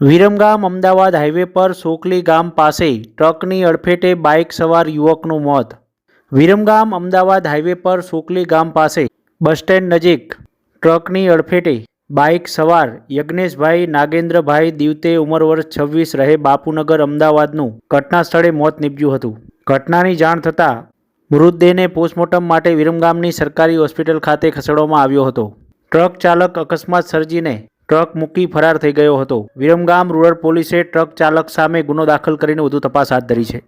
Viramgam Ahmedabad highway પર સોકલી ગામ પાસે ટ્રકની અડફેટે બાઇક સવાર યુવકનું મોત. વિરમગામ અમદાવાદ હાઈવે પર સોકલી ગામ પાસે બસ સ્ટેન્ડ નજીક ટ્રકની અડફેટે બાઇક સવાર યજ્ઞેશભાઈ નાગેન્દ્રભાઈ દિવતે ઉંમર વર્ષ છવ્વીસ રહે બાપુનગર અમદાવાદનું ઘટના સ્થળે મોત નીપજ્યું હતું. ઘટનાની જાણ થતાં મૃતદેહને પોસ્ટમોર્ટમ માટે વિરમગામની સરકારી હોસ્પિટલ ખાતે ખસેડવામાં આવ્યો હતો. ટ્રક ચાલક અકસ્માત સર્જીને ટ્રક મૂકી ફરાર થઈ ગયો હતો. વિરમગામ રૂરલ પોલીસે ટ્રક ચાલક સામે ગુનો દાખલ કરીને વધુ તપાસ હાથ ધરી છે.